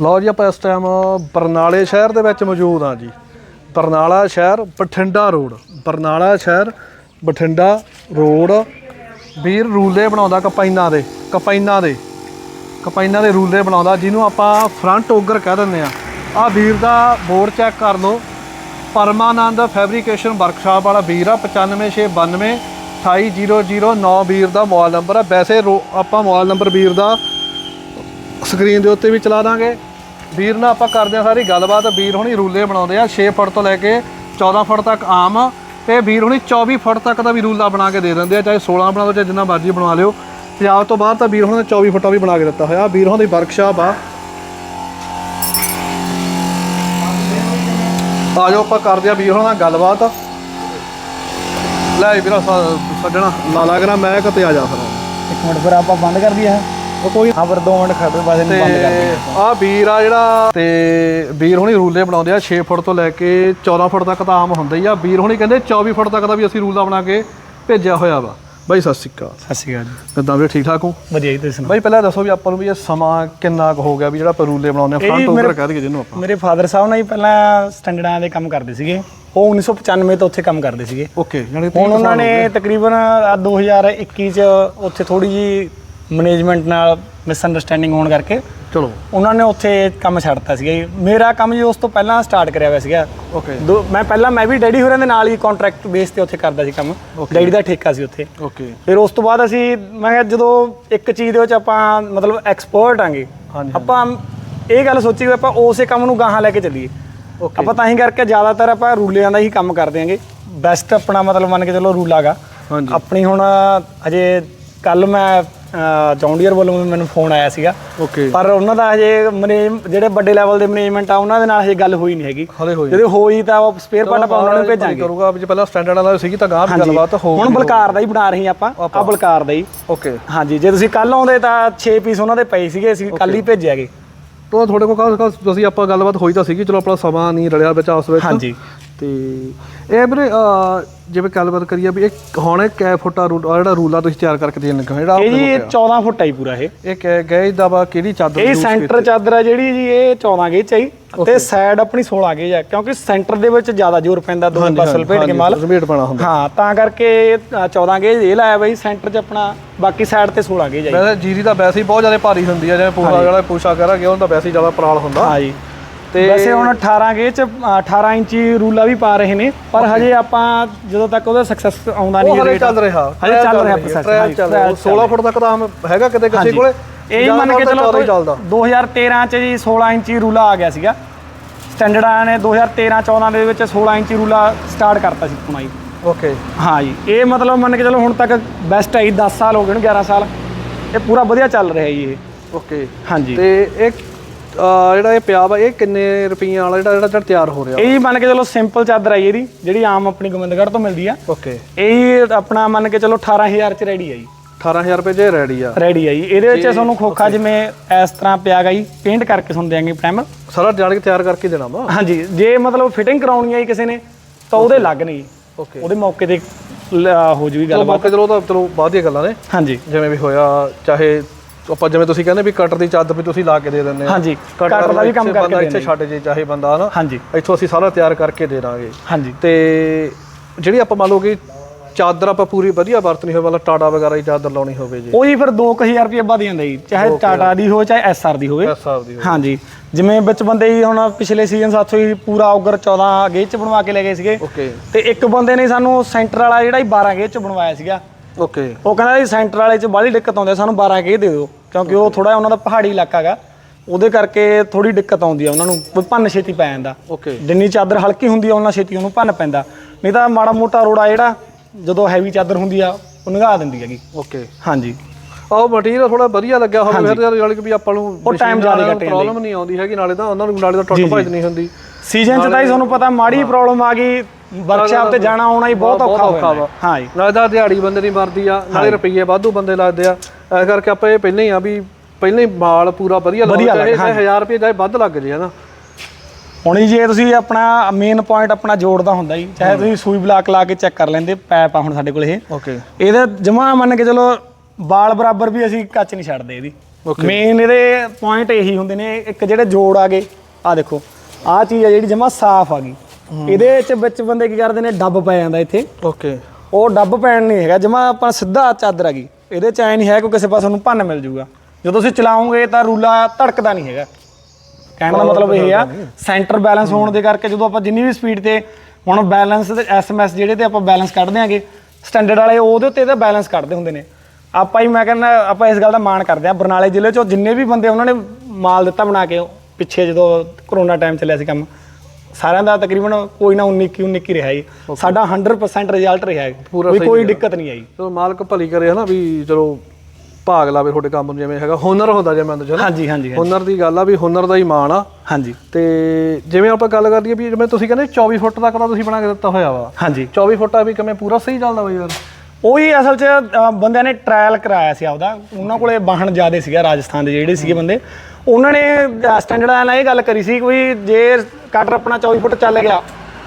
ਲਓ ਜੀ, ਆਪਾਂ ਇਸ ਟਾਈਮ ਬਰਨਾਲੇ ਸ਼ਹਿਰ ਦੇ ਵਿੱਚ ਮੌਜੂਦ ਹਾਂ ਜੀ। ਬਰਨਾਲਾ ਸ਼ਹਿਰ, ਬਠਿੰਡਾ ਰੋਡ। ਬਰਨਾਲਾ ਸ਼ਹਿਰ, ਬਠਿੰਡਾ ਰੋਡ। ਵੀਰ, ਰੂਲੇ ਬਣਾਉਂਦਾ ਕਪਾਈਨਾਂ ਦੇ ਕਪਾਈਨਾਂ ਦੇ। ਕਪਾਈਨਾਂ ਦੇ ਰੂਲੇ ਬਣਾਉਂਦਾ, ਜਿਹਨੂੰ ਆਪਾਂ ਫਰੰਟ ਓਗਰ ਕਹਿ ਦਿੰਦੇ ਆ ਆ ਵੀਰ ਦਾ ਬੋਰਡ ਚੈੱਕ ਕਰ ਲਓ। ਪਰਮਾਨੰਦ ਫੈਬਰੀਕੇਸ਼ਨ ਵਰਕਸ਼ਾਪ ਵਾਲਾ ਵੀਰ ਆ 95692 28009 ਵੀਰ ਦਾ ਮੋਬਾਈਲ ਨੰਬਰ ਆ। ਵੈਸੇ ਰੋ- ਆਪਾਂ ਮੋਬਾਈਲ ਨੰਬਰ ਵੀਰ ਦਾ ਸਕਰੀਨ ਦੇ ਉੱਤੇ ਵੀ ਚਲਾ ਦਾਂਗੇ। ਵੀਰ ਨਾਲ ਆਪਾਂ ਕਰਦੇ ਆ ਸਾਰੀ ਗੱਲਬਾਤ। ਵੀਰ ਹੁਣੀ ਰੂਲੇ ਬਣਾਉਂਦੇ ਆ 6 ਫੁੱਟ ਤੋਂ ਲੈ ਕੇ 14 ਫੁੱਟ ਤੱਕ ਆਮ। ਤੇ ਵੀਰ ਹੁਣੀ 24 ਫੁੱਟ ਤੱਕ ਦਾ ਵੀ ਰੂਲਾ ਬਣਾ ਕੇ ਦੇ ਦਿੰਦੇ ਆ, ਚਾਹੇ 16 ਬਣਾ ਲਓ, ਚਾਹੇ ਜਿੰਨਾ ਮਰਜ਼ੀ ਬਣਾ ਲਿਓ। ਪੰਜਾਬ ਤੋਂ ਬਾਹਰ ਤਾਂ ਵੀਰ ਹੁਣਾਂ ਨੇ 24 ਫੁੱਟਾ ਵੀ ਬਣਾ ਕੇ ਦਿੱਤਾ ਹੋਇਆ। ਵੀਰ ਹੁਣਾਂ ਦੀ ਵਰਕਸ਼ਾਪ ਆ। ਆ ਜਾਓ, ਆਪਾਂ ਕਰਦੇ ਆ ਵੀਰ ਹੁਣਾਂ ਨਾਲ ਗੱਲਬਾਤ। ਲੈ ਵੀਰਾ ਸੱਜਣਾ ਲਾਲਾ ਕਰਾਂ, ਮੈਂ ਕਿਤੇ ਆ ਜਾ ਫਿਰ। ਇੱਕ ਮਿੰਟ ਫਿਰ ਆਪਾਂ ਬੰਦ ਕਰ ਦਈਏ। ਉਹ ਕੋਈ ਹਾਂ ਫਿਰ 2 ਮਿੰਟ ਖੜੋ ਬਾਅਦ ਇਹਨੂੰ ਬੰਦ ਕਰ ਆ ਵੀਰ ਆ ਜਿਹੜਾ ਤੇ ਵੀਰ ਹੁਣੀ ਰੂਲੇ ਬਣਾਉਂਦੇ ਆ 6 ਫੁੱਟ ਤੋਂ ਲੈ ਕੇ 14 ਫੁੱਟ ਤੱਕ ਤਾਂ ਆਮ ਹੁੰਦਾ ਹੀ ਆ। ਵੀਰ ਹੁਣੀ ਕਹਿੰਦੇ 24 ਫੁੱਟ ਤੱਕ ਦਾ ਵੀ ਅਸੀਂ ਰੂਲਾ ਬਣਾ ਕੇ ਭੇਜਿਆ ਹੋਇਆ ਵਾ। ਬਾਈ ਸਤਿ ਸ਼੍ਰੀ ਅਕਾਲ। ਸਤਿ ਸ਼੍ਰੀ ਅਕਾਲ ਜੀ। ਕਿੱਦਾਂ ਵੀ ਠੀਕ ਠਾਕ ਹੋ? ਵਧੀਆ ਜੀ ਤੁਸੀਂ ਸੁਣਾਓ? ਬਾਈ ਪਹਿਲਾਂ ਦੱਸੋ ਵੀ ਆਪਾਂ ਨੂੰ ਵੀ ਇਹ ਸਮਾਂ ਕਿੰਨਾ ਕੁ ਹੋ ਗਿਆ ਵੀ ਜਿਹੜਾ ਆਪਾਂ ਰੂਲੇ ਬਣਾਉਂਦੇ ਆ ਫਰੰਟ ਮੇਰੇ- ਓਵਰ ਕਹਿ ਦਈਏ ਜਿਹਨੂੰ ਆਪਾਂ। ਮੇਰੇ ਫਾਦਰ ਸਾਹਿਬ ਨਾਲ ਹੀ ਪਹਿਲਾਂ ਸਟੈਂਡਰਡਾਂ ਦੇ ਕੰਮ ਕਰਦੇ ਸੀਗੇ। ਉਹ 1995 ਤੋਂ ਉੱਥੇ ਕੰਮ ਕਰਦੇ ਸੀਗੇ। ਓਕੇ ਯਾਨੀ ਹੁਣ ਉਹਨਾਂ ਨੇ ਤਕਰੀਬਨ ਆਹ 2021 ਚ ਉੱਥੇ ਥੋੜੀ ਜੀ ਮੈਨੇਜਮੈਂਟ ਨਾਲ ਮਿਸਅੰਡਰਸਟੈਂਡਿੰਗ ਹੋਣ ਕਰਕੇ ਚਲੋ। ਉਹਨਾਂ ਨੇ ਉੱਥੇ ਕੰਮ ਛੱਡਤਾ ਸੀਗਾ ਜੀ। ਮੇਰਾ ਕੰਮ ਜੀ ਉਸ ਤੋਂ ਪਹਿਲਾਂ ਸਟਾਰਟ ਕਰਿਆ ਹੋਇਆ ਸੀਗਾ। ਓਕੇ ਦੋ ਮੈਂ ਪਹਿਲਾਂ ਮੈਂ ਵੀ ਡੈਡੀ ਹੋਰਾਂ ਦੇ ਨਾਲ ਹੀ ਕੰਟਰੈਕਟ ਬੇਸ ਤੇ ਉੱਥੇ ਕਰਦਾ ਸੀ ਕੰਮ। ਡੈਡੀ ਦਾ ਠੇਕਾ ਸੀ ਉੱਥੇ। ਓਕੇ ਫਿਰ ਉਸ ਤੋਂ ਬਾਅਦ ਅਸੀਂ ਮੈਂ ਕਿਹਾ ਜਦੋਂ ਇੱਕ ਚੀਜ਼ ਦੇ ਵਿੱਚ ਆਪਾਂ ਮਤਲਬ ਐਕਸਪਰਟ ਆਂਗੇ ਹਾਂਜੀ, ਆਪਾਂ ਇਹ ਗੱਲ ਸੋਚੀ ਵੀ ਆਪਾਂ ਉਸੇ ਕੰਮ ਨੂੰ ਗਾਹਾਂ ਲੈ ਕੇ ਚੱਲੀਏ। ਓਕੇ ਆਪਾਂ ਤਾਂ ਹੀ ਕਰਕੇ ਜ਼ਿਆਦਾਤਰ ਆਪਾਂ ਰੂਲਿਆਂ ਦਾ ਹੀ ਕੰਮ ਕਰਦੇ ਆਂਗੇ। ਬੈਸਟ ਆਪਣਾ ਮਤਲਬ ਮੰਨ ਕੇ ਚੱਲੋ ਰੂਲ ਆਗਾ। ਹਾਂਜੀ। ਆਪਣੀ ਹੁਣ ਹਜੇ ਕੱਲ ਮੈਂ ਜੌਂਡੀਅਰ ਵੱਲੋਂ ਮੈਨੂੰ ਫੋਨ ਆਇਆ ਸੀਗਾ। ਓਕੇ ਪਰ ਉਹਨਾਂ ਦਾ ਹਜੇ ਮੈਨੇਜ ਜਿਹੜੇ ਵੱਡੇ ਲੈਵਲ ਦੇ ਮੈਨੇਜਮੈਂਟ ਆ ਉਹਨਾਂ ਦੇ ਨਾਲ ਹਜੇ ਗੱਲ ਹੋਈ ਨਹੀਂ ਹੈਗੀ। ਹਲੇ ਹੋਈ ਜਦੋਂ ਹੋਈ ਤਾਂ ਉਹ ਸਪੇਅਰ ਪਾਰਟ ਆਪਾਂ ਉਹਨਾਂ ਨੂੰ ਭੇਜਾਂਗੇ। ਕਰੂਗਾ ਜੇ ਪਹਿਲਾਂ ਸਟੈਂਡਰਡ ਵਾਲਾ ਸੀਗੀ ਤਾਂ ਗਾਹ ਗੱਲਬਾਤ ਹੋ ਹੁਣ ਬਲਕਾਰ ਦਾ ਹੀ ਬਣਾ ਰਹੀ ਆਪਾਂ। ਆ ਬਲਕਾਰ ਦਾ ਹੀ। ਓਕੇ ਹਾਂਜੀ ਜੇ ਤੁਸੀਂ ਕੱਲ ਆਉਂਦੇ ਤਾਂ 6 ਪੀਸ ਉਹਨਾਂ ਦੇ ਪਏ ਸੀਗੇ ਅਸੀਂ ਕੱਲ ਹੀ ਭੇਜਿਆਗੇ ਤੋਂ ਤੁਹਾਡੇ ਕੋਲ ਖਾਸ ਤੁਸੀਂ ਆਪਾਂ ਗੱਲਬਾਤ ਹੋਈ ਤਾਂ ਸੀਗੀ ਚਲੋ ਆਪਣਾ ਸਮਾਂ ਨਹੀਂ ਰਲਿਆ ਵਿੱਚ ਆਪਸ ਵਿੱਚ। ਹਾਂਜੀ। ਤੇ ਇਹ ਵੀਰੇ ਅਹ, ਜਿਵੇਂ ਗੱਲਬਾਤ ਕਰੀਏ ਵੀ ਇਹ ਹੁਣ ਇਹ ਕੈ ਫੁੱਟਾ ਰੂਲ ਆਹ ਜਿਹੜਾ ਰੂਲ ਆ ਤੁਸੀਂ ਤਿਆਰ ਕਰਕੇ ਦੇਣ ਲੱਗੇ ਜਿਹੜਾ ਇਹ ਜੀ ਕੋਲ 14 ਫੁੱਟ ਆਈ ਪੂਰਾ ਇਹ। ਇਹ ਕੈ ਗਏ ਦਾ ਵਾ ਕਿਹੜੀ ਚਾਦਰ ਇਹ use ਸੈਂਟਰ ਚਾਦਰ ਆ ਜਿਹੜੀ ਜੀ ਇਹ 14 ਗੇਜ ਆਈ ਤੇ ਸਾਈਡ ਆਪਣੀ 16 ਗੇਜ ਆ ਕਿਉਂਕਿ ਸੈਂਟਰ ਦੇ ਵਿੱਚ ਜ਼ਿਆਦਾ ਜ਼ੋਰ ਪੈਂਦਾ ਦੋ ਪਾਸੇ ਲਪੇਟ ਕੇ ਮਾਲ। ਹੁੰਦਾ। ਹਾਂ ਤਾਂ ਕਰਕੇ ਇਹ, ਅ, 14 ਗੇਜ ਇਹ ਲਾਇਆ ਬਈ ਸੈਂਟਰ 'ਚ ਆਪਣਾ ਬਾਕੀ ਸਾਈਡ ਤੇ 16 ਗੇਜ ਆਈ ਵੈਸੇ ਜੀਰੀ ਤਾਂ ਵੈਸੇ ਹੀ ਬਹੁਤ ਜ਼ਿਆਦਾ ਭਾਰੀ ਹੁੰਦੀ ਹੈ ਜਿਵੇਂ ਪੂਰਾ ਜਿਹੜਾ ਪੂਸ਼ਾ ਕਰਾ ਗਿਆ ਉਹਦਾ ਵੈਸੇ ਹੀ ਜ਼ਿਆਦਾ ਪਰਾਲ ਹੁੰਦਾ। ਹਾਂ ਜੀ। ਤੇ ਵੈਸੇ ਹੁਣ 18 ਗੇਜ 'ਚ ਅ, 18 ਇੰਚੀ ਰੂਲਾ ਵੀ ਪਾ ਰਹੇ ਨੇ ਪਰ ਹਜੇ ਆਪਾਂ ਜਦੋਂ ਤੱਕ ਉਹਦਾ ਸਕਸੈਸ ਆਉਂਦਾ ਨਹੀਂ ਹਜੇ ਚੱਲ ਰਿਹਾ ਹਾਂਜੀ, ਚੱਲ ਰਿਹਾ trial 16 ਫੁੱਟ ਤੱਕ ਆਮ ਹੈਗਾ ਕਿਤੇ ਕਿਸੇ। ਕੋਲੇ? ਇਹ ਮੰਨ ਕੇ ਚਲੋ ਹੀ ਚੱਲਦਾ। 2013 ਚ ਜੀ 16 ਇੰਚੀ ਰੂਲਾ ਆ ਗਿਆ ਸੀਗਾ। ਸਟੈਂਡਰਡਾਂ ਨੇ 2013 14 ਦੇ ਵਿੱਚ 16 ਇੰਚੀ ਰੂਲਾ ਸਟਾਰਟ ਕਰਤਾ ਸੀ ਪੁਣਾ ਜੀ ਓਕੇ ਹਾਂ ਜੀ ਇਹ ਮਤਲਬ ਮੰਨ ਕੇ ਚਲੋ ਹੁਣ ਤੱਕ ਬੈਸਟ ਹੈ ਜੀ 10 ਸਾਲ ਹੋ ਗਏ ਨੇ 11 ਸਾਲ। ਇਹ ਪੂਰਾ ਵਧੀਆ ਚੱਲ ਰਿਹਾ ਜੀ ਇਹ। ਓਕੇ ਹਾਂਜੀ। ਤੇ ਇਹ ਜਿਹੜਾ ਇਹ ਪਿਆ ਵਾ ਇਹ ਕਿੰਨੇ ਰੁਪਈਆਂ ਵਾਲਾ ਜਿਹੜਾ ਜਿਹੜਾ ਤਿਆਰ ਹੋ ਰਿਹਾ ਇਹ ਜੀ ਮੰਨ ਕੇ ਚਲੋ ਸਿੰਪਲ ਚਾਦਰ ਆਈ ਇਹਦੀ ਜਿਹੜੀ ਆਮ ਆਪਣੀ ਗੋਬਿੰਦਗੜ੍ਹ ਤੋਂ ਮਿਲਦੀ ਆ। ਓਕੇ ਇਹ ਆਪਣਾ ਮੰਨ ਕੇ ਚਲੋ 18000 ਚ ਰੈਡੀ ਆ ਜੀ। 18000 ਰੁਪਏ ਜੇ ਰੈਡੀ ਆ। ਰੈਡੀ ਆ ਜੀ। ਇਹਦੇ ਵਿੱਚ ਤੁਹਾਨੂੰ ਖੋਖਾ ਜਿਵੇਂ ਇਸ ਤਰ੍ਹਾਂ ਪਿਆ ਗਾ ਜੀ ਪੇਂਟ ਕਰਕੇ ਤੁਹਾਨੂੰ ਦਿਆਂਗੇ ਪ੍ਰਾਈਮਰ ਸਾਰਾ ਜਾਣ ਕੇ ਤਿਆਰ ਕਰਕੇ ਦੇਣਾ ਵਾ? ਹਾਂਜੀ ਜੇ ਮਤਲਬ ਫਿਟਿੰਗ ਕਰਾਉਣੀ ਹੈ ਕਿਸੇ ਨੇ ਤਾਂ ਉਹਦੇ ਲੱਗ ਨਹੀਂ ਓਕੇ ਉਹਦੇ ਮੌਕੇ ਤੇ ਹੋ ਜੂਗੀ ਚਲੋ ਗੱਲ ਮੌਕੇ ਚਲੋ ਤਾਂ ਚਲੋ ਬਾਅਦ ਦੀਆਂ ਗੱਲਾਂ ਨੇ। ਹਾਂਜੀ। ਜਿਵੇਂ ਵੀ ਹੋਇਆ ਚਾਹੇ ਆਪਾਂ ਜਿਵੇਂ ਤੁਸੀਂ ਕਹਿੰਦੇ ਵੀ ਕਟਰ ਦੀ ਚਾਦਰ ਵੀ ਤੁਸੀਂ ਲਾ ਕੇ ਦੇ ਦਿੰਦੇ ਆ ਹਾਂਜੀ ਕਟਰ ਦਾ ਵੀ ਕੰਮ ਕਰਕੇ ਬੰਦਾ ਇੱਥੇ ਛੱਡ ਜੇ ਚਾਹੇ ਬੰਦਾ ਨਾ ਹਾਂਜੀ। ਇੱਥੋਂ ਅਸੀਂ ਸਾਰਾ ਤਿਆਰ ਕਰਕੇ ਦੇ ਦਾਂਗੇ। ਹਾਂਜੀ। ਤੇ ਜਿਹੜੀ ਆਪਾਂ ਮੰਨ ਲਓ ਕਿ ਚਾਦਰ ਆਪਾਂ ਪੂਰੀ ਵਧੀਆ ਵਰਤਣੀ ਹੋਵੇ ਮਤਲਬ ਟਾਟਾ ਵਗੈਰਾ ਦੀ ਚਾਦਰ ਲਾਉਣੀ ਹੋਵੇ ਜੀ। ਉਹ ਫਿਰ 2000 ਰੁਪਏ ਵੱਧ ਜਾਂਦਾ ਜੀ ਚਾਹੇ ਟਾਟਾ ਦੀ ਹੋ ਚਾਹੇ ਐਸਆਰ ਦੀ ਹੋਵੇ। ਹਿਸਾਬ ਦੀ ਹੋਵੇ। ਹਾਂਜੀ। ਜਿਵੇਂ ਵਿੱਚ ਬੰਦੇ ਹੀ ਹੁਣ ਪਿਛਲੇ ਸੀਜ਼ਨ ਸਾਥੋਂ ਹੀ ਪੂਰਾ ਔਗਰ 14 ਗੇਜ ਚ ਬਣਵਾ ਕੇ ਲੈ ਗਏ ਸੀਗੇ। ਓਕੇ ਤੇ ਇੱਕ ਬੰਦੇ ਨੇ ਸਾਨੂੰ ਸੈਂਟਰ ਵਾਲਾ ਜਿਹੜਾ ਹੀ 12 ਗੇਜ ਚ ਬਣਵਾਇਆ ਸੀਗਾ ਓਕੇ ਉਹ ਕਹਿੰਦਾ ਜੀ ਸੈਂਟਰ ਵਾਲੇ ਚ ਬਾਹਲੀ ਦਿੱਕਤ ਆਉਂਦੀ ਆ ਸਾਨੂੰ 12 ਗੇਜ ਦੇ ਦਿਓ ਕਿਉਂਕਿ ਉਹ ਥੋੜਾ ਉਹਨਾਂ ਦਾ ਪਹਾੜੀ ਇਲਾਕਾ ਹੈਗਾ ਉਹਦੇ ਕਰਕੇ ਥੋੜੀ ਦਿੱਕਤ ਆਉਂਦੀ ਆ ਉਹਨਾਂ ਨੂੰ ਕੋਈ ਭੰਨ ਛੇਤੀ ਪੈ ਜਾਂਦਾ। ਓਕੇ ਜਿੰਨੀ ਚਾਦਰ ਹਲਕੀ ਹੁੰਦੀ ਆ ਉਹਨਾਂ ਛੇਤੀ ਉਹਨੂੰ ਭੰਨ ਪੈਂਦਾ। ਨਹੀਂ ਤਾਂ ਮਾੜਾ ਮੋਟਾ ਰੋੜਾ ਜਿਹੜਾ ਜਦੋਂ ਹੈਵੀ ਚਾਦਰ ਹੁੰਦੀ ਆ ਉਹ ਨਗਾ ਦਿੰਦੀ ਹੈਗੀ। ਓਕੇ ਹਾਂਜੀ। ਆਹ ਮਟੀਰੀਅਲ ਥੋੜਾ ਵਧੀਆ ਲੱਗਿਆ ਹੋਵੇ ਫਿਰ ਯਾਰ ਕਿ ਵੀ ਆਪਾਂ ਨੂੰ ਉਹ time ਜ਼ਿਆਦਾ ਕੱਟ ਜਾਂਦਾ। ਪ੍ਰੋਬਲਮ ਨਹੀਂ ਆਉਂਦੀ ਹੈਗੀ ਨਾਲੇ ਤਾਂ ਉਹਨਾਂ ਨੂੰ ਨਾਲੇ ਤਾਂ ਟੁੱਟ ਭੱਜ ਨਹੀਂ ਹੁੰਦੀ। ਸੀਜ਼ਨ ਚ ਤਾਂ ਹੀ ਤੁਹਾਨੂੰ ਪਤਾ ਮਾੜੀ ਪ੍ਰੋਬਲਮ ਆ ਗਈ ਵਰਕਸ਼ਾਪ ਤੇ ਜਾਣਾ ਆਉਣਾ ਹੀ ਬਹੁਤ ਔਖਾ ਹੋ ਜਾਂਦਾ ਹਾਂ। ਜੀ। ਤਾਂ ਦਿਹਾੜੀ ਬੰਦੇ ਦੀ ਮਰਦੀ ਆ ਨਾਲੇ ਰੁਪਈਏ ਵਾਧੂ ਬੰਦੇ ਲੱਗਦੇ ਆ। ਐਸ ਕਰਕੇ ਆਪਾਂ ਇਹ ਪਹਿਲਾਂ ਹੀ ਆ ਵੀ ਪਹਿਲਾਂ ਹੀ ਮਾਲ ਪੂਰਾ ਵਧੀਆ ਲਾਉਣਾ ਚਾਹੇ 1000 ਰੁਪਏ ਜਾਏ ਵੱਧ ਲੱਗ ਜੇ ਹਨਾ ਹੁਣ ਜੀ ਤੁਸੀਂ ਆਪਣਾ ਮੇਨ ਪੁਆਇੰਟ ਆਪਣਾ ਜੋੜਦਾ ਹੁੰਦਾ ਜੀ ਚਾਹੇ ਤੁਸੀਂ ਸੂਈ ਬਲਾਕ ਲਾ ਕੇ ਚੈੱਕ ਕਰ ਲੈਂਦੇ ਪੈਪ ਆ ਹੁਣ ਸਾਡੇ ਕੋਲ ਇਹ। ਓਕੇ ਇਹਦਾ ਜਮਾ ਮੰਨ ਕੇ ਚਲੋ ਬਾਲ ਬਰਾਬਰ ਵੀ ਅਸੀਂ ਕੱਚ ਨਹੀਂ ਛੱਡਦੇ ਇਹਦੀ. ਮੇਨ ਇਹਦੇ ਪੁਆਇੰਟ ਇਹੀ ਹੁੰਦੇ ਨੇ ਇੱਕ ਜਿਹੜੇ ਜੋੜ ਆ ਗਏ ਆ ਦੇਖੋ ਆ ਚੀਜ਼ ਆ ਜਿਹੜੀ ਜਮਾ ਸਾਫ਼ ਆ ਗਈ। ਇਹਦੇ ਵਿੱਚ ਵਿੱਚ ਬੰਦੇ ਕੀ ਕਰਦੇ ਨੇ ਡੱਬ ਪੈ ਜਾਂਦਾ ਇੱਥੇ। ਓਕੇ। ਉਹ ਡੱਬ ਪੈਣ ਨਹੀਂ ਹੈਗਾ ਜਮਾ ਆਪਾਂ ਸਿੱਧਾ ਚਾਦਰ ਆ ਗਈ। ਇਹਦੇ ਚ ਐ ਨਹੀਂ ਹੈ ਕਿ ਕਿਸੇ ਪਾਸੇ ਨੂੰ ਭੰਨ ਮਿਲ ਜੂਗਾ। ਜਦੋਂ ਤੁਸੀਂ ਚਲਾਓਗੇ ਤਾਂ ਰੂਲਾ ਧੜਕਦਾ ਨਹੀਂ ਹੈਗਾ। ਕਹਿਣ ਦਾ ਮਤਲਬ ਇਹ ਆ ਸੈਂਟਰ ਬੈਲੈਂਸ ਹੋਣ ਦੇ ਕਰਕੇ ਜਦੋਂ ਆਪਾਂ ਜਿੰਨੀ ਵੀ ਸਪੀਡ ਤੇ ਹੁਣ ਬੈਲੈਂਸ ਤੇ ਐਸਐਮਐਸ ਜਿਹੜੇ ਤੇ ਆਪਾਂ ਬੈਲੈਂਸ ਕੱਢਦੇ ਆਂਗੇ ਸਟੈਂਡਰਡ ਵਾਲੇ ਉਹਦੇ ਉੱਤੇ ਤਾਂ ਬੈਲੈਂਸ ਕੱਢਦੇ ਹੁੰਦੇ ਨੇ। ਆਪਾਂ ਹੀ ਮੈਂ ਕਹਿੰਦਾ ਆਪਾਂ ਇਸ ਗੱਲ ਦਾ ਮਾਣ ਕਰਦੇ ਆ ਬਰਨਾਲੇ ਜ਼ਿਲ੍ਹੇ ਚੋਂ ਜਿੰਨੇ ਵੀ ਬੰਦੇ ਉਹਨਾਂ ਨੇ ਮਾਲ ਦਿੱਤਾ ਬਣਾ ਕੇ ਪਿੱਛੇ ਜਦੋਂ ਕਰੋਨਾ ਟਾਈਮ ਚੱਲਿਆ ਸੀ ਕੰਮ ਸਾਰਿਆਂ ਦਾ ਤਕਰੀਬਨ ਕੋਈ ਨਾ 19 19 ਹੀ ਰਿਹਾ ਜੀ। ਸਾਡਾ 100% ਰਿਜ਼ਲਟ ਰਿਹਾ ਹੈ ਪੂਰਾ ਸਹੀ ਕੋਈ ਦਿੱਕਤ ਨਹੀਂ ਆਈ। ਚਲੋ ਮਾਲਕ ਭਲੀ ਕਰੇ ਹਨਾ ਵੀ ਚਲੋ ਭਾਗ ਲਾਵੇ ਤੁਹਾਡੇ ਕੰਮ ਨੂੰ ਜਿਵੇਂ ਹੈਗਾ ਹੁਨਰ ਹੁੰਦਾ ਜਿਵੇਂ ਅੰਦਰ ਚਲੋ। ਹਾਂਜੀ ਹਾਂਜੀ। ਹੁਨਰ ਦੀ ਗੱਲ ਆ ਵੀ ਹੁਨਰ ਦਾ ਹੀ ਮਾਣ ਆ। ਹਾਂਜੀ। ਤੇ ਜਿਵੇਂ ਆਪਾਂ ਗੱਲ ਕਰਦੀ ਆ ਵੀ ਜਿਵੇਂ ਤੁਸੀਂ ਕਹਿੰਦੇ 24 ਫੁੱਟ ਤੱਕ ਦਾ ਤੁਸੀਂ ਬਣਾ ਕੇ ਦਿੱਤਾ ਹੋਇਆ ਵਾ। ਹਾਂਜੀ। 24 ਫੁੱਟ ਆ ਵੀ ਕਿਵੇਂ ਪੂਰਾ ਸਹੀ ਚੱਲਦਾ ਵਾ ਯਾਰ ਉਹੀ ਅਸਲ 'ਚ ਬੰਦਿਆਂ ਨੇ ਟ੍ਰਾਇਲ ਕਰਾਇਆ ਸੀ ਆਪਦਾ। ਉਹਨਾਂ ਕੋਲੇ ਵਾਹਣ ਜ਼ਿਆਦੇ ਸੀਗਾ ਰਾਜਸਥਾਨ ਦੇ ਜਿਹੜੇ ਸੀਗੇ ਬੰਦੇ। ਉਹਨਾਂ ਨੇ ਸਟੈਂਡਰਡ ਨਾਲ ਇਹ ਗੱਲ ਕਰੀ ਸੀ ਕੋਈ ਜੇ ਕਟਰ ਆਪਣਾ 24 ਫੁੱਟ ਚੱਲ ਗਿਆ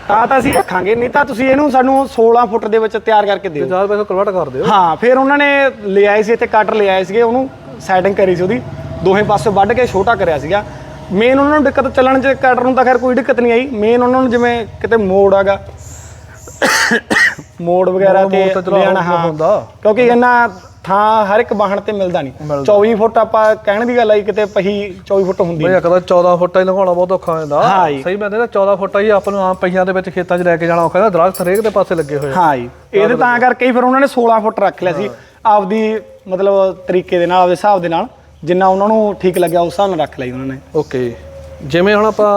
ਤਾਂ ਤਾਂ ਅਸੀਂ ਰੱਖਾਂਗੇ ਨਹੀਂ ਤਾਂ ਤੁਸੀਂ ਇਹਨੂੰ ਸਾਨੂੰ 16 ਫੁੱਟ ਦੇ ਵਿੱਚ ਤਿਆਰ ਕਰਕੇ ਦਿਓ। ਚਾਰ ਪੈਸੇ ਕਨਵਰਟ ਕਰ ਦਿਓ। ਹਾਂ ਫਿਰ ਉਹਨਾਂ ਨੇ ਲੈ ਆਏ ਸੀ ਇੱਥੇ ਕਟਰ ਲੈ ਆਏ ਸੀਗੇ ਉਹਨੂੰ ਸੈਟਿੰਗ ਕਰੀ ਸੀ ਉਹਦੀ। ਦੋਹੇ ਪਾਸੇ ਵੱਢ ਕੇ ਛੋਟਾ ਕਰਿਆ ਸੀਗਾ। ਮੇਨ ਉਹਨਾਂ ਨੂੰ ਦਿੱਕਤ ਚੱਲਣ 'ਚ ਕਟਰ ਨੂੰ ਤਾਂ ਖੈਰ ਕੋਈ ਦਿੱਕਤ ਨਹੀਂ ਆਈ। ਮੇਨ ਉਹਨਾਂ ਨੂੰ ਜਿਵੇਂ ਕਿਤੇ ਮੋੜ ਆਗਾ ਮੋੜ ਵਗੈਰਾ ਤੇ ਤਾਂ ਲਿਆਣਾ ਹਾਂ। ਹੁੰਦਾ। ਕਿਉਂਕਿ ਇਹਨਾਂ ਥਾਂ ਹਰ ਇੱਕ ਵਾਹਣ ਤੇ ਮਿਲਦਾ ਨਹੀਂ। ਮਿਲਦਾ। 24 ਫੁੱਟ ਆਪਾਂ ਕਹਿਣ ਦੀ ਗੱਲ ਆਈ ਕਿਤੇ ਪਹੀ 24 ਫੁੱਟ ਹੁੰਦੀ ਬਈ ਕਦਾ 14 ਫੁੱਟਾ ਹੀ ਲੰਘਾਉਣਾ ਬਹੁਤ ਔਖਾ ਹੋ ਜਾਂਦਾ। ਹਾਂ ਜੀ। ਸਹੀ ਮੈਂ ਕਹਿੰਦਾ 14 ਫੁੱਟਾ ਹੀ ਆਪਾਂ ਨੂੰ ਆਮ ਪਈਆਂ ਦੇ ਵਿੱਚ ਖੇਤਾਂ 'ਚ ਲੈ ਕੇ ਜਾਣਾ ਔਖਾ ਹੈ ਦਰਖਤ ਹਰੇਕ ਦੇ ਪਾਸੇ ਲੱਗੇ ਹੋਏ ਹਾਂ ਜੀ। ਇਹਦੇ ਤਾਂ ਕਰਕੇ ਹੀ ਫਿਰ ਉਹਨਾਂ ਨੇ 16 ਫੁੱਟ ਰੱਖ ਲਿਆ ਸੀ। ਆਪਦੀ ਮਤਲਬ ਤਰੀਕੇ ਦੇ ਨਾਲ ਆਪਦੇ ਹਿਸਾਬ ਦੇ ਨਾਲ ਜਿੰਨਾ ਉਹਨਾਂ ਨੂੰ ਠੀਕ ਲੱਗਿਆ ਉਸ ਹਿਸਾਬ ਨਾਲ ਰੱਖ ਲਈ ਉਹਨਾਂ ਨੇ। ਓਕੇ। ਜਿਵੇਂ ਹੁਣ ਆਪਾਂ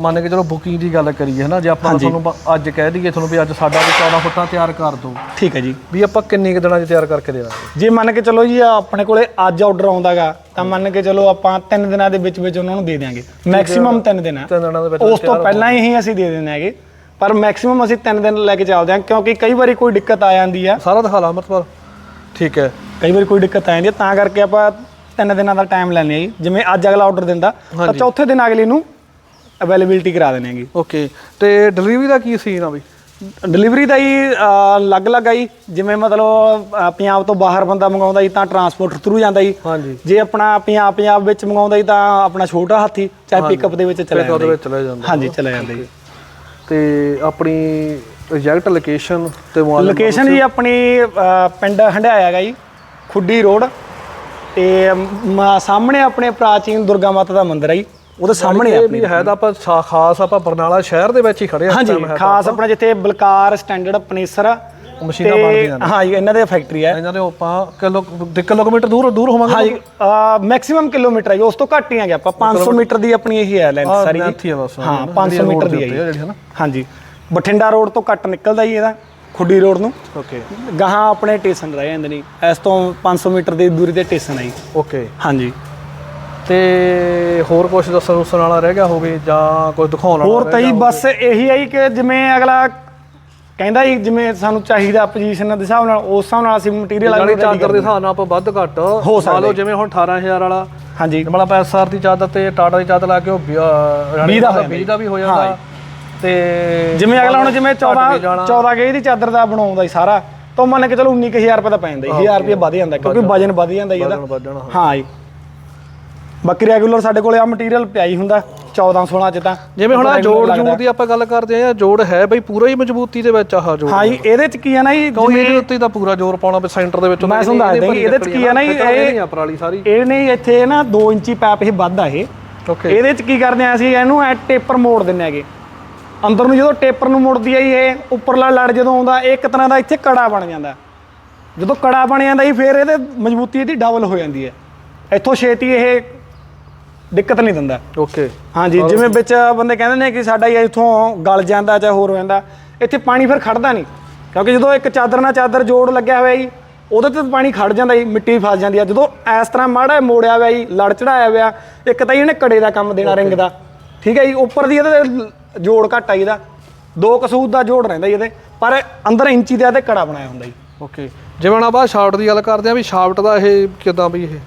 ਮੰਨ ਕੇ ਚਲੋ ਬੁਕਿੰਗ ਦੀ ਗੱਲ ਕਰੀਏ ਹਨਾ ਜੇ ਆਪਾਂ ਤੁਹਾਨੂੰ ਅੱਜ ਕਹਿ ਦਈਏ ਤੁਹਾਨੂੰ ਵੀ ਅੱਜ ਸਾਡਾ ਵੀ 14 ਫੁੱਟਾਂ ਤਿਆਰ ਕਰ ਦਿਓ। ਠੀਕ ਹੈ ਜੀ। ਵੀ ਆਪਾਂ ਕਿੰਨੇ ਕੁ ਦਿਨਾਂ 'ਚ ਤਿਆਰ ਕਰਕੇ ਦੇ ਦਾਂਗੇ? ਜੇ ਮੰਨ ਕੇ ਚਲੋ ਜੀ ਆਪਣੇ ਕੋਲੇ ਅੱਜ ਆਰਡਰ ਆਉਂਦਾਗਾ ਤਾਂ ਮੰਨ ਕੇ ਚਲੋ ਆਪਾਂ 3 ਦਿਨਾਂ ਦੇ ਵਿੱਚ ਵਿੱਚ ਉਹਨਾਂ ਨੂੰ ਦੇ ਦਿਆਂਗੇ। ਮੈਕਸਿਮਮ 3 ਦਿਨ ਆ। ਤਿੰਨ ਦਿਨਾਂ ਦੇ ਵਿੱਚ ਉਸ ਤੋਂ ਪਹਿਲਾਂ ਹੀ ਅਸੀਂ ਦੇ ਦਿੰਦੇ ਹੈਗੇ। ਪਰ ਮੈਕਸਿਮਮ ਅਸੀਂ 3 ਦਿਨ ਲੈ ਕੇ ਚੱਲਦੇ ਹਾਂ ਕਿਉਂਕਿ ਕਈ ਵਾਰੀ ਕੋਈ ਦਿੱਕਤ ਆ ਜਾਂਦੀ ਆ। ਸਾਰਾ ਦਿਖਾ ਲਾ ਅਮਰਪਾਲ ਠੀਕ ਹੈ। ਕਈ ਵਾਰੀ ਕੋਈ ਦਿੱਕਤ ਆ ਜਾਂਦੀ ਆ ਤਾਂ ਕਰਕੇ ਆਪਾਂ 3 ਦਿਨਾਂ ਦਾ ਟਾਈਮ ਲੈਂਦੇ ਹਾਂ ਜੀ। ਜਿਵੇਂ ਅੱਜ ਅਗਲਾ ਆਰਡਰ ਦਿੰਦਾ ਤਾਂ ਚੌਥੇ ਦਿਨ ਅਗਲੇ ਨੂੰ ਅਵੇਲੇਬਿਲਟੀ ਕਰਾ ਦਿੰਦੇ ਹੈਗੇ ਓਕੇ ਤੇ ਡਿਲੀਵਰੀ ਦਾ ਕੀ ਸੀਨ ਆ ਬਈ? ਡਿਲੀਵਰੀ ਦਾ ਹੀ ਅਲੱਗ-ਅਲੱਗ ਆ ਜੀ। ਜਿਵੇਂ ਮਤਲਬ ਪੰਜਾਬ ਤੋਂ ਬਾਹਰ ਬੰਦਾ ਮੰਗਾਉਂਦਾ ਜੀ ਤਾਂ ਟਰਾਂਸਪੋਰਟ ਥਰੂ ਜਾਂਦਾ ਜੀ। ਜੇ ਆਪਣਾ ਪੰਜਾਬ ਪੰਜਾਬ ਵਿੱਚ ਮੰਗਾਉਂਦਾ ਜੀ ਤਾਂ ਆਪਣਾ ਛੋਟਾ ਹਾਥੀ ਚਾਹੇ ਪਿਕਅਪ ਦੇ ਵਿੱਚ ਚਲਾ ਜਾਂਦਾ। ਹਾਂਜੀ ਚਲਾ ਜਾਂਦਾ ਜੀ। ਤੇ ਆਪਣੀ ਐਗਜ਼ੈਕਟ ਲੋਕੇਸ਼ਨ ਤੇ ਮੋਬਾਈਲ ਲੋਕੇਸ਼ਨ ਜੀ ਆਪਣੀ ਪਿੰਡ ਹੰਡਾਇਆ ਹੈਗਾ ਜੀ ਖੁੱਡੀ ਰੋਡ। ਤੇ ਮ- ਸਾਹਮਣੇ ਆਪਣੇ ਪ੍ਰਾਚੀਨ ਦੁਰਗਾ ਮਾਤਾ ਦਾ ਮੰਦਿਰ ਹੈ ਜੀ। ਉਹਦੇ ਸਾਹਮਣੇ ਇਹ ਆਪਣੀ ਵੀ ਹੈ ਤਾਂ ਆਪਾਂ ਸਾ- ਖਾਸ ਆਪਾਂ ਬਰਨਾਲਾ ਸ਼ਹਿਰ ਦੇ ਵਿੱਚ ਹੀ ਖੜੇ ਆ ਹਾਂਜੀ ਖਾਸ ਆਪਣਾ ਜਿੱਥੇ ਬਲਕਾਰ ਸਟੈਂਡਰਡ ਪਨੇਸਰ ਆ ਮਸ਼ੀਨਾਂ ਤੇ ਬਣਦੀਆਂ ਨੇ। ਹਾਂਜੀ ਇਹਨਾਂ ਦੇ ਫੈਕਟਰੀ ਹੈ ਇਹਨਾਂ ਦੇ ਆਪਾਂ ਕਿਲੋ ਦੇ ਕਿਲੋਮੀਟਰ ਦੂਰ ਦੂਰ ਹੋਵਾਂਗੇ ਹਾਂਜੀ ਮੈਕਸਿਮਮ ਕਿਲੋਮੀਟਰ ਹੈ ਜੀ, ਉਸ ਤੋਂ ਘੱਟ ਹੀ ਹੈਗੇ ਆਪਾਂ। 500 ਮੀਟਰ ਦੀ ਆਪਣੀ ਇਹੀ ਹੈ ਲੈਂਥ ਆਹ ਸਾਰੀ ਜੀ। length ਹੀ ਆ ਬਸ। ਹਾਂ 500 ਮੀਟਰ ਦੀ ਹੈ ਜੀ। ਜਿਹੜੀ ਹੈ ਨਾ? ਹਾਂਜੀ। ਬਠਿੰਡਾ ਰੋਡ ਤੋਂ ਘੱਟ ਨਿਕਲਦਾ ਜੀ ਇਹਦਾ। ਖੁੱਡੀ ਰੋਡ ਨੂੰ? ਓਕੇ ਗਾਹਾਂ ਆਪਣੇ ਸਟੇਸ਼ਨ ਰਹਿ ਜਾਂਦੇ ਨੇ। ਇਸ ਤੋਂ 500 ਮੀਟਰ ਦੀ ਦੂਰੀ ਤੇ ਸਟੇਸ਼ਨ ਹੈ ਜੀ। ਓਕੇ ਹਾਂਜੀ। ਤੇ ਹੋਰ ਕੁਝ ਦੱਸਣ ਉਸਣ ਵਾਲਾ ਰਹਿ ਗਿਆ ਹੋਵੇ ਜਾਂ ਕੁਝ ਦਿਖਾਉਣ ਵਾਲਾ ਹੋਰ ਤਾਂ ਜੀ ਬਸ ਇਹੀ ਹੈ ਜੀ ਕਿ ਜਿਵੇਂ ਅਗਲਾ ਕਹਿੰਦਾ ਜੀ ਜਿਵੇਂ ਸਾਨੂੰ ਚਾਹੀਦਾ ਪੋਜੀਸ਼ਨ ਦੇ ਹਿਸਾਬ ਨਾਲ ਉਸ ਹਿਸਾਬ ਨਾਲ ਅਸੀਂ ਮਟੀਰੀਅਲ ਜਾਨੀ ਚਾਦਰ ਦੇ ਹਿਸਾਬ ਨਾਲ ਆਪਾਂ ਵੱਧ ਘੱਟ ਹੋ ਲਓ ਜਿਵੇਂ ਹੁਣ 18000 ਵਾਲਾ। ਹਾਂਜੀ। ਮਤਲਬ ਐਸਆਰ ਦੀ ਚਾਦਰ ਤੇ ਟਾਟਾ ਦੀ ਚਾਦਰ ਲਾ ਕੇ ਉਹ 20 ਦਾ ਹੋ ਜਾਂਦਾ 20 ਦਾ ਵੀ ਹੋ ਜਾਂਦਾ। ਤੇ ਜਿਵੇਂ ਅਗਲਾ ਹੁਣ ਜਿਵੇਂ ਘੱਟ 14 ਵੀ ਜਾਣਾ। 14 ਗੇਜ ਦੀ ਚਾਦਰ ਦਾ ਬਣਾਉਂਦਾ ਜੀ ਸਾਰਾ ਤਾਂ ਮੰਨ ਕੇ ਚਲੋ 19000 ਰੁਪਏ ਦਾ ਪੈ ਜਾਂਦਾ ਜੀ 1000 ਰੁਪਏ ਵੱਧ ਜਾਂਦਾ ਕਿਉਂਕਿ ਵਜਨ ਵੱਧ ਜਾਂਦਾ ਇਹਦਾ। ਹਾਂ। ਜੀ। ਬਾਕੀ ਰੈਗੂਲਰ ਸਾਡੇ ਕੋਲੇ ਆ ਮਟੀਰੀਅਲ ਪਿਆ ਹੀ ਹੁੰਦਾ 14 16 ਚ ਤਾਂ। ਜਿਵੇਂ ਹੁਣ regular ਜੋੜ। ਜੋੜ ਦੀ ਆਪਾਂ ਗੱਲ ਕਰਦੇ ਆ ਜੋੜ ਹੈ ਬਈ ਪੂਰਾ ਹੀ ਮਜ਼ਬੂਤੀ ਦੇ ਵਿੱਚ ਆਹ ਜੋੜ ਹਾਂ ਜੀ ਇਹਦੇ ਚ ਕੀ ਹੈ ਨਾ ਜੀ ਕੋਈ ਇਹਦੇ ਉੱਤੇ ਹੀ ਤਾਂ ਪੂਰਾ ਜ਼ੋਰ ਪਾਉਣਾ ਵੀ ਸੈਂਟਰ ਦੇ ਵਿੱਚ ਮੈਂ ਤੁਹਾਨੂੰ ਦੱਸ ਦਿਆਂ ਇਹਦੇ ਚ ਕੀ ਹੈ ਨਾ ਜੀ, ਇਹ- ਪਰਾਲੀ ਸਾਰੀ। ਇਹ ਨਹੀਂ ਇੱਥੇ ਨਾ 2 ਇੰਚੀ ਪੈਪ ਇਹ ਵੱਧ ਆ ਇਹ। ਓਕੇ ਇਹਦੇ ਚ ਕੀ ਕਰਦੇ ਆ ਅਸੀਂ ਇਹਨੂੰ ਐ ਟੇਪਰ ਮੋੜ ਦਿੰਨੇ ਹੈਗੇ। ਅੰਦਰ ਨੂੰ ਜਦੋਂ ਟੇਪਰ ਨੂੰ ਮੁੜਦੀ ਆ ਜੀ ਇਹ ਉੱਪਰਲਾ ਲੜ ਜਦੋਂ ਆਉਂਦਾ ਇਹ ਇੱਕ ਤਰ੍ਹਾਂ ਦਾ ਇੱਥੇ ਕੜਾ ਬਣ ਜਾਂਦਾ। ਜਦੋਂ ਕੜਾ ਬਣ ਜਾਂਦਾ ਜੀ ਫਿਰ ਇਹਦੇ ਮਜ਼ਬੂਤੀ ਇਹਦੀ ਡਬਲ ਹੋ ਜਾਂਦੀ ਹੈ। ਇੱਥੋਂ ਛੇਤੀ ਇਹ ਦਿੱਕਤ ਨਹੀਂ ਦਿੰਦਾ। ਓਕੇ ਹਾਂਜੀ ਜਿਵੇਂ ਵਿੱਚ ਬੰਦੇ ਕਹਿੰਦੇ ਨੇ ਕਿ ਸਾਡਾ ਇਹ ਇੱਥੋਂ ਗਲ ਜਾਂਦਾ ਚਾਹੇ ਹੋਰ ਹੋ ਜਾਂਦਾ ਇੱਥੇ ਪਾਣੀ ਫਿਰ ਖੜਦਾ ਨਹੀਂ। ਕਿਉਂਕਿ ਜਦੋਂ ਇੱਕ ਚਾਦਰ ਨਾਲ ਚਾਦਰ ਜੋੜ ਲੱਗਿਆ ਹੋਇਆ ਜੀ ਉਹਦੇ ਤੇ ਪਾਣੀ ਖੜ ਜਾਂਦਾ ਜੀ ਮਿੱਟੀ ਫਸ ਜਾਂਦੀ ਆ। ਜਦੋਂ ਇਸ ਤਰ੍ਹਾਂ ਮਾੜਾ ਮੋੜਿਆ ਹੋਇਆ ਜੀ ਲੜ ਚੜਾਇਆ ਹੋਇਆ ਇੱਕ ਤਾਂ ਜੀ ਇਹਨੇ ਕੜੇ ਦਾ ਕੰਮ ਦੇਣਾ ਰਿੰਗ ਦਾ। ਠੀਕ ਹੈ ਜੀ ਉੱਪਰ ਦੀ ਇਹਦੇ ਤੇ ਜੋੜ ਘੱਟ ਆ ਜੀ ਇਹਦਾ। ਦੋ ਕਸੂਤ ਦਾ ਜੋੜ ਰਹਿੰਦਾ ਜੀ ਇਹਦੇ ਪਰ ਅੰਦਰ ਇੰਚੀ ਦਾ ਤੇ ਕੜਾ ਬਣਾਇਆ ਹੁੰਦਾ ਜੀ। ਓਕੇ ਜਿਵੇਂ ਆਪਾਂ ਸ਼ਾਫਟ ਦੀ ਗੱਲ ਕਰਦੇ ਆ ਵੀ ਸ਼ਾਫਟ ਦਾ ਇਹ ਕਿਦਾਂ ਵੀ ਇਹ?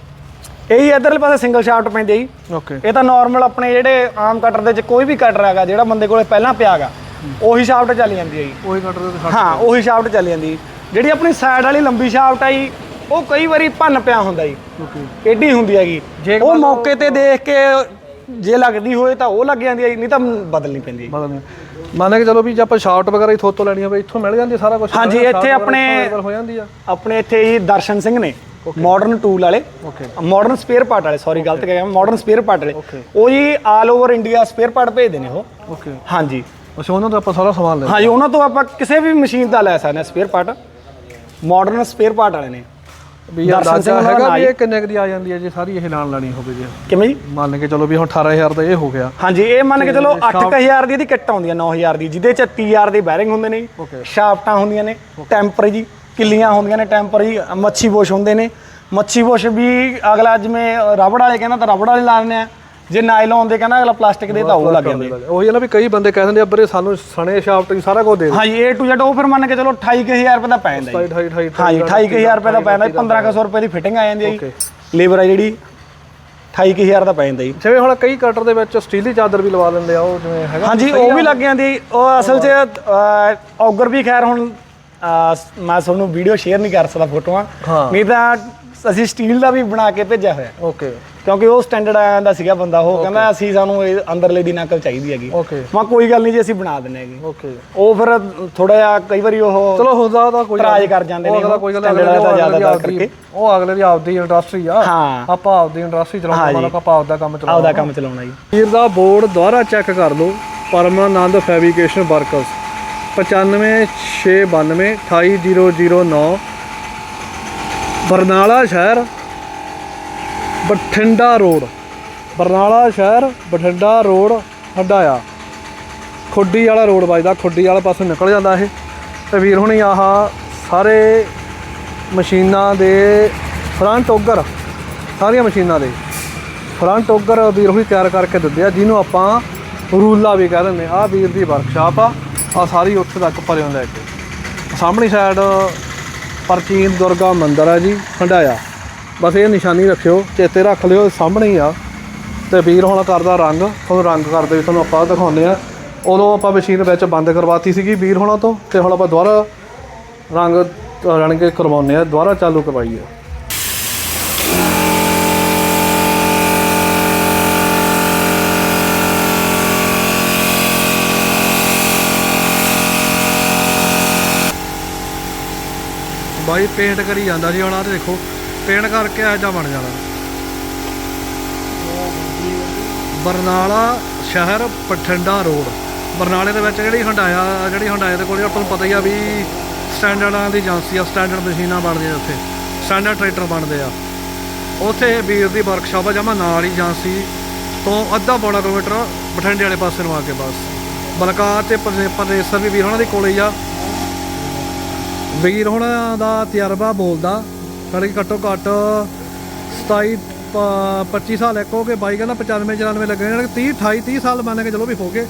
ਇਹੀ ਇਧਰਲੇ ਪਾਸੇ ਸਿੰਗਲ ਸ਼ਾਫਟ ਪੈਂਦੇ ਜੀ। ਓਕੇ। ਇਹ ਤਾਂ ਨਾਰਮਲ ਆਪਣੇ ਜਿਹੜੇ ਆਮ ਕਟਰ ਦੇ ਚ ਕੋਈ ਵੀ ਕਟਰ ਹੈਗਾ ਜਿਹੜਾ ਬੰਦੇ ਕੋਲੇ ਪਹਿਲਾਂ ਪਿਆਗਾ ਉਹੀ ਸ਼ਾਫਟ ਚੱਲ ਜਾਂਦੀ ਹੈ ਜੀ। ਉਹੀ ਕਟਰ ਦੇ ਹਾਂ ਉਹੀ ਸ਼ਾਫਟ ਚੱਲ ਜਾਂਦੀ ਜਿਹੜੀ ਆਪਣੀ ਸਾਈਡ ਵਾਲੀ ਲੰਬੀ ਸ਼ਾਫਟ ਆ ਜੀ ਉਹ ਕਈ ਵਾਰੀ ਭੰਨ ਪਿਆ ਹੁੰਦਾ ਜੀ। ਓਕੇ। ਏਡੀ ਹੁੰਦੀ ਹੈਗੀ। ਜੇ ਉਹ ਮੌਕੇ ਤੇ ਦੇਖ ਕੇ ਜੇ ਲੱਗਦੀ ਹੋਏ ਤਾਂ ਉਹ ਲੱਗ ਜਾਂਦੀ ਹੈ ਨਹੀਂ ਤਾਂ ਬਦਲਣੀ ਪੈਂਦੀ ਹੈ। ਮਤਲਬ ਮੰਨ ਕੇ ਚਲੋ ਵੀ ਜੇ ਆਪਾਂ ਸ਼ਾਰਟ ਵਗੈਰਾ ਹੀ ਥੋਤੋਂ ਲੈਣੀ ਹੋਵੇ ਇੱਥੋਂ ਮਿਲ ਜਾਂਦੀ ਸਾਰਾ ਕੁਝ ਹਾਂਜੀ, ਇੱਥੇ ਆਪਣੇ- ਹੋ ਜਾਂਦੀ ਆ। ਆਪਣੇ ਇੱਥੇ ਹੀ ਦਰਸ਼ਨ ਸਿੰਘ ਨੇ ਮਾਡਰਨ ਟੂਲ ਵਾਲੇ। ਓਕੇ ਮਾਡਰਨ ਸਪੇਅਰ ਪਾਰਟ ਵਾਲੇ ਸੌਰੀ ਗਲਤ ਕਹਿ ਗਿਆ ਮਾਡਰਨ ਸਪੇਅਰ ਪਾਰਟ ਵਾਲੇ। Okay. ਉਹ ਜੀ all over India spare part ਭੇਜਦੇ ਨੇ ਉਹ। ਓਕੇ ਹਾਂਜੀ। ਅੱਛਾ ਉਹਨਾਂ ਤੋਂ ਆਪਾਂ ਸਾਰਾ ਸਮਾਨ ਲੈ ਹਾਂਜੀ ਉਹਨਾਂ ਤੋਂ ਆਪਾਂ ਕਿਸੇ ਵੀ ਮਸ਼ੀਨ ਦਾ ਲੈ ਸਕਦੇ ਹਾਂ spare part modern spare part ਵਾਲੇ ਨੇ। ਵੀ ਅੰਦਾਜ਼ਾ ਹੈਗਾ ਵੀ ਇਹ ਕਿੰਨੇ ਕੁ ਦੀ ਆ ਜਾਂਦੀ ਹੈ ਜੇ ਸਾਰੀ ਇਹ ਲਾਣ ਲੈਣੀ ਹੋਵੇ ਜੇ। ਕਿਵੇਂ ਜੀ? ਮੰਨ ਕੇ ਚਲੋ ਵੀ ਹੁਣ 18000 ਦਾ ਇਹ ਹੋ ਗਿਆ। ਹਾਂਜੀ ਇਹ ਮੰਨ ਕੇ ਚਲੋ 8000 ਦੀ ਇਹਦੀ ਕਿੱਟ ਆਉਂਦੀ ਹੈ 9000 ਦੀ ਜਿਹਦੇ ਚ 30000 ਦੇ ਬੈਰਿੰਗ ਹੁੰਦੇ ਨੇ. ਸ਼ਾਫਟਾਂ ਹੁੰਦੀਆਂ ਨੇ ਟੈਂਪਰ ਜੀ ਕਿੱਲੀਆਂ ਹੁੰਦੀਆਂ ਨੇ ਟੈਂਪਰ ਜੀ ਮੱਛੀ ਬੋਸ਼ ਹੁੰਦੇ ਨੇ। ਮੱਛੀ ਬੋਸ਼ ਵੀ ਅਗਲਾ ਜਿਵੇਂ ਰਬੜ ਵਾਲੇ ਕਹਿੰਦਾ ਤਾਂ ਰਬੜ ਵਾਲੇ ਲਾ ਦਿੰਦੇ ਆ। ਜੇ ਨਾਈਲੋਨ ਦੇ ਕਹਿੰਦਾ ਅਗਲਾ ਪਲਾਸਟਿਕ ਦੇ ਤਾਂ ਉਹ ਲੱਗ ਜਾਂਦੇ। ਉਹੀ ਹੈ ਨਾ ਵੀ ਕਈ ਬੰਦੇ ਕਹਿ ਦਿੰਦੇ ਆ ਬਰੇ ਸਾਨੂੰ ਸਣੇ ਸ਼ਾਫਟ ਸਾਰਾ ਕੁਝ ਦੇ ਦੇ ਹਾਂਜੀ A to Z ਉਹ ਫਿਰ ਮੰਨ ਕੇ ਚਲੋ 28000 ਰੁਪਏ ਦਾ ਪੈ ਜਾਂਦਾ ਜੀ। 28 28 ਹਾਂਜੀ 28000 ਰੁਪਏ ਦਾ ਪੈ ਜਾਂਦਾ 1500 ਰੁਪਏ ਦੀ ਫਿਟਿੰਗ ਆ ਜਾਂਦੀ ਹੈ. ਜੀ। ਲੇਬਰ ਹੈ ਜਿਹੜੀ 28000 ਦਾ ਪੈ ਜਾਂਦਾ ਜੀ। ਜਿਵੇਂ ਹੁਣ ਕਈ ਕਟਰ ਦੇ ਵਿੱਚ ਸਟੀਲੀ ਚਾਦਰ ਵੀ ਲਵਾ ਲੈਂਦੇ ਆ ਉਹ ਜਿਵੇਂ ਹੈਗਾ ਹਾਂਜੀ ਉਹ ਵੀ ਲੱਗ ਜਾਂਦੀ। ਉਹ ਅਸਲ 'ਚ ਔਗਰ ਵੀ ਖੈਰ ਹੁਣ ਮੈਂ ਤੁਹਾਨੂੰ ਵੀਡੀਓ ਸ਼ੇਅਰ ਨਹੀਂ ਕਰ ਸਕਦਾ ਫੋਟੋਆਂ। ਨਹੀਂ ਤਾਂ ਅਸੀਂ ਸਟੀਲ ਦਾ ਵੀ ਬਣਾ ਕੇ ਭੇਜਿਆ ਹੋਇਆ। ਓਕੇ ਕਿਉਂਕਿ ਉਹ ਸਟੈਂਡਰਡ ਆਇਆ ਦਾ ਸੀਗਾ ਬੰਦਾ ਉਹ ਕਹਿੰਦਾ ਅਸੀਂ ਸਾਨੂੰ ਇਹ ਅੰਦਰਲੇ ਦੀ ਨਕਲ ਚਾਹੀਦੀ ਹੈਗੀ। ਮੈਂ ਕੋਈ ਗੱਲ ਨਹੀਂ ਜੀ ਅਸੀਂ ਬਣਾ ਦਿੰਨੇ ਹੈਗੇ। ਓਕੇ ਉਹ ਫਿਰ ਥੋੜਾ ਜਿਹਾ ਕਈ ਵਾਰੀ ਉਹ ਚਲੋ ਹੁੰਦਾ ਤਾਂ ਕੋਈ ਇਤਰਾਜ਼ ਕਰ ਜਾਂਦੇ ਉਹ ਨੇ ਅਗਲਾ ਉਹ ਕੋਈ ਗੱਲ standard ਅਗਲੇ ਦਾ ਦੀ ਜ਼ਿਆਦਾ ਕਰਕੇ। ਉਹ ਅਗਲੇ ਦੀ ਆਪਦੀ ਇੰਡਸਟਰੀ ਆ। ਹਾਂ। ਆਪਾਂ ਆਪਦੀ ਇੰਡਸਟਰੀ ਚਲਾਉਂਦੇ। ਮਾਲਕ ਆਪਾਂ ਆਪਦਾ ਕੰਮ ਚਲਾਉਂਦੇ ਆਪਦਾ ਕੰਮ ਚਲਾਉਣਾ ਜੀ। ਵੀਰ ਦਾ ਬੋਰਡ ਦੁਬਾਰਾ ਚੈੱਕ ਕਰ ਲਓ। Parmanand fabrication workers. 95692 28009 ਬਰਨਾਲਾ ਸ਼ਹਿਰ ਬਠਿੰਡਾ ਰੋਡ, ਬਰਨਾਲਾ ਸ਼ਹਿਰ, ਬਠਿੰਡਾ ਰੋਡ ਹੰਡਾਇਆ ਖੁੱਡੀ ਵਾਲਾ ਰੋਡ ਵੱਜਦਾ ਖੁੱਡੀ ਵਾਲੇ ਪਾਸੇ ਨਿਕਲ ਜਾਂਦਾ ਇਹ। ਤੇ ਵੀਰ ਹੁਣੀ ਆਹ ਸਾਰੇ ਮਸ਼ੀਨਾਂ ਦੇ ਫਰੰਟ ਓਗਰ ਸਾਰੀਆਂ ਮਸ਼ੀਨਾਂ ਦੇ। ਫਰੰਟ ਓਗਰ ਵੀਰ ਹੁਣੀ ਤਿਆਰ ਕਰਕੇ ਦਿੰਦੇ ਆ, ਜਿਹਨੂੰ ਆਪਾਂ ਰੂਲਾ ਵੀ ਕਹਿ ਦਿੰਦੇ ਆ। ਆਹ ਵੀਰ ਦੀ ਵਰਕਸ਼ਾਪ ਆ ਆ ਸਾਰੀ ਉੱਥੇ ਤੱਕ ਪਰਿਓਂ ਲੈ ਕੇ। ਸਾਹਮਣੀ ਸਾਈਡ ਪ੍ਰਾਚੀਨ ਦੁਰਗਾ ਮੰਦਿਰ ਆ ਜੀ ਹੰਡਾਇਆ ਬਸ ਇਹ ਨਿਸ਼ਾਨੀ ਰੱਖਿਓ, ਚੇਤੇ ਰੱਖ ਲਿਓ ਸਾਹਮਣੇ ਹੀ ਆ। ਤੇ ਵੀਰ ਹੁਣ ਕਰਦਾ ਰੰਗ, ਤੁਹਾਨੂੰ ਰੰਗ ਕਰਦੇ ਵੀ ਤੁਹਾਨੂੰ ਆਪਾਂ ਦਿਖਾਉਂਦੇ ਆ ਉਦੋਂ ਆਪਾਂ ਮਸ਼ੀਨ ਵਿੱਚ ਬੰਦ ਕਰਵਾਤੀ ਸੀਗੀ ਵੀਰ ਹੋਣਾ ਤੋਂ, ਤੇ ਹੁਣ ਆਪਾਂ ਦੁਬਾਰਾ ਰੰਗ ਰਣ ਕੇ ਕਰਵਾਉਂਦੇ ਆ ਦੁਬਾਰਾ ਚਾਲੂ ਕਰਵਾਈਏ। ਬਾਈ ਪੇਂਟ ਕਰੀ ਜਾਂਦਾ ਜੀ ਹੁਣ, ਆਹ ਦੇਖੋ। ਪੇਂਟ ਕਰਕੇ ਇਹੋ ਬਣ ਜਾਣਾ। ਬਰਨਾਲਾ ਸ਼ਹਿਰ ਪਠੰਡਾ ਰੋਡ। ਬਰਨਾਲੇ ਦੇ ਵਿੱਚ ਜਿਹੜੀ ਹੰਡਾਇਆ, ਜਿਹੜੀ ਹੰਡਾਏ ਦੇ ਕੋਲੇ ਆਪਾਂ ਨੂੰ ਪਤਾ ਹੀ ਆ ਵੀ ਸਟੈਂਡਰਡਾਂ ਦੀ ਏਜੰਸੀ ਆ, ਸਟੈਂਡਰਡ ਮਸ਼ੀਨਾਂ ਬਣਦੀਆਂ ਉੱਥੇ। ਸਟੈਂਡਰਡ ਟਰੈਕਟਰ ਬਣਦੇ ਆ। ਉੱਥੇ ਵੀਰ ਦੀ ਵਰਕਸ਼ਾਪ ਆ, ਜਮਾ ਨਾਲ ਹੀ ਏਜੰਸੀ ਤੋਂ ਅੱਧਾ ਪੌਣਾ ਕਿਲੋਮੀਟਰ ਬਠਿੰਡੇ ਵਾਲੇ ਪਾਸੇ ਨੂੰ ਆ ਕੇ ਬਸ। ਬਲਕਾਰ ਤੇ ਪਰਨੇ- ਵੀ ਵੀਰ ਉਹਨਾਂ ਦੇ ਕੋਲੇ ਹੀ ਆ। ਵੀਰ ਹੁਣਾਂ ਦਾ ਤਜਰਬਾ ਬੋਲਦਾ ਕੜੀ ਘੱਟੋ ਘੱਟ 27 ਪ- 25 ਸਾਲ ਇੱਕ ਹੋ ਗਏ, ਬਾਈ ਕਹਿੰਦਾ 95 94 ਲੱਗੇ ਨੇ। 30 28 30 ਸਾਲ ਮੰਨ ਕੇ ਚਲੋ ਵੀ ਹੋ ਗਏ।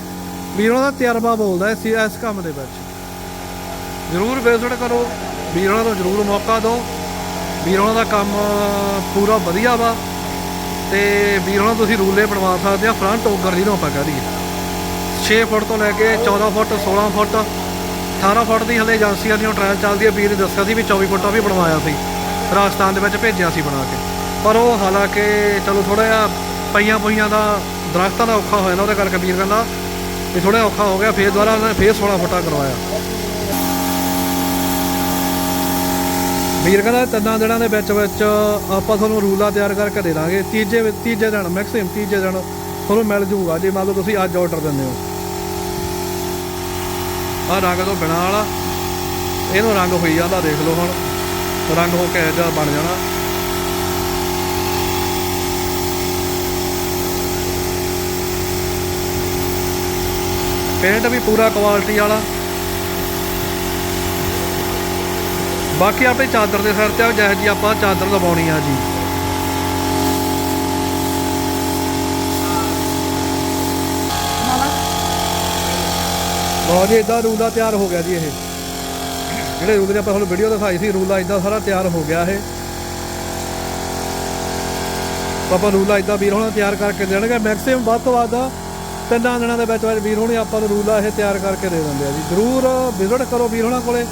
ਵੀਰ ਹੁਣਾਂ ਦਾ ਤਜਰਬਾ ਬੋਲਦਾ ਇਸ ਇਸ ਕੰਮ ਦੇ ਵਿੱਚ। ਜ਼ਰੂਰ ਵਿਜ਼ਿਟ ਕਰੋ। ਵੀਰ ਹੁਣਾਂ ਨੂੰ ਜ਼ਰੂਰ ਮੌਕਾ ਦਿਓ। ਵੀਰ ਹੁਣਾਂ ਦਾ ਕੰਮ ਪੂਰਾ ਵਧੀਆ ਵਾ। ਤੇ ਵੀਰ ਹੁਣਾਂ ਤੁਸੀਂ ਰੂਲੇ ਬਣਵਾ ਸਕਦੇ ਆ। ਫਰੰਟ ਓਗਰ ਜਿਹਨੂੰ ਆਪਾਂ ਕਹਿ ਦਈਏ। 6 ਫੁੱਟ ਤੋਂ ਲੈ ਕੇ 14 ਫੁੱਟ 16 ਫੁੱਟ 18 ਫੁੱਟ ਦੀ ਹਲੇ ਏਜੰਸੀਆਂ ਦੀਆਂ ਟ੍ਰਾਇਲ ਚੱਲਦੀ ਹੈ। ਵੀਰ ਨੇ ਦੱਸਿਆ ਸੀ ਵੀ 24 ਫੁੱਟਾਂ ਵੀ ਬਣਵਾਇਆ ਸੀ। ਰਾਜਸਥਾਨ ਦੇ ਵਿੱਚ ਭੇਜਿਆ ਸੀ ਬਣਾ ਕੇ। ਪਰ ਉਹ ਹਾਲਾਂਕਿ ਚਲੋ ਥੋੜਾ ਜਿਹਾ ਪਈਆਂ ਪਈਆਂ ਦਾ ਦਰਖਤਾਂ ਦਾ ਔਖਾ ਹੋਇਆ ਨਾ ਉਹਦੇ ਕਰਕੇ ਵੀਰ ਕਹਿੰਦਾ ਵੀ ਥੋੜਾ ਔਖਾ ਹੋ ਗਿਆ, ਫੇਰ ਦੁਬਾਰਾ ਉਹਨੇ ਫੇਰ 16 ਫੁੱਟਾ ਕਰਵਾਇਆ। ਵੀਰ ਕਹਿੰਦਾ ਤਿੰਨਾਂ ਦਿਨਾਂ ਦੇ ਵਿੱਚ ਵਿੱਚ ਆਪਾਂ ਤੁਹਾਨੂੰ ਰੂਲਾ ਤਿਆਰ ਕਰਕੇ ਦੇ ਦਾਂਗੇ। ਤੀਜੇ ਤੀਜੇ ਦਿਨ ਮੈਕਸਿਮਮ ਤੀਜੇ ਦਿਨ ਤੁਹਾਨੂੰ ਮਿਲ ਜੂਗਾ। ਜੇ ਮੰਨ ਲਓ ਤੁਸੀਂ ਅੱਜ ਆਰਡਰ ਦਿੰਦੇ ਹੋ। ਆਹ ਰੰਗ ਤੋਂ ਬਿਨਾਂ ਵਾਲਾ, ਇਹਨੂੰ ਰੰਗ ਹੋਈ ਜਾਂਦਾ, ਦੇਖ ਲਓ ਹੁਣ। ਰੰਗ ਹੋ ਕੇ ਇਹਦਾ ਬਣ ਜਾਣਾ। ਪੇਂਟ ਵੀ ਪੂਰਾ ਕੁਆਲਿਟੀ ਵਾਲਾ। ਬਾਕੀ ਆਪੇ ਚਾਦਰ ਦੇ ਸਿਰ ਤੇ ਜਿਹੋ ਜੀ ਆਪਾਂ ਚਾਦਰ ਲਵਾਉਣੀ ਆ ਜੀ। ਬਹੁਤ ਜੀ ਇਦਾਂ ਰੂਲਾ ਤਿਆਰ ਹੋ ਗਿਆ ਜੀ ਇਹ। ਜਿਹੜੇ ਰੂਲ ਦੀ ਆਪਾਂ ਤੁਹਾਨੂੰ ਵੀਡੀਓ ਦਿਖਾਈ ਸੀ, ਰੂਲਾ ਇਦਾਂ ਸਾਰਾ ਤਿਆਰ ਹੋ ਗਿਆ ਇਹ। ਆਪਾਂ ਰੂਲਾ ਇਦਾਂ ਵੀਰ ਹੋਣਾ ਤਿਆਰ ਕਰਕੇ ਦੇਣਗੇ। ਮੈਕਸਿਮਮ ਵੱਧ ਤੋਂ ਵੱਧ ਤਿੰਨਾਂ ਦਿਨਾਂ ਦੇ ਵਿੱਚ ਵਿੱਚ ਵੀਰ ਹੋਣੀ, ਆਪਾਂ ਨੂੰ ਰੂਲਾ ਇਹ ਤਿਆਰ ਕਰਕੇ ਦੇ ਦਿੰਦੇ ਆ ਜੀ। ਜਰੂਰ ਵਿਜ਼ਿਟ ਕਰੋ ਵੀਰ ਹੋਣਾ ਕੋਲੇ।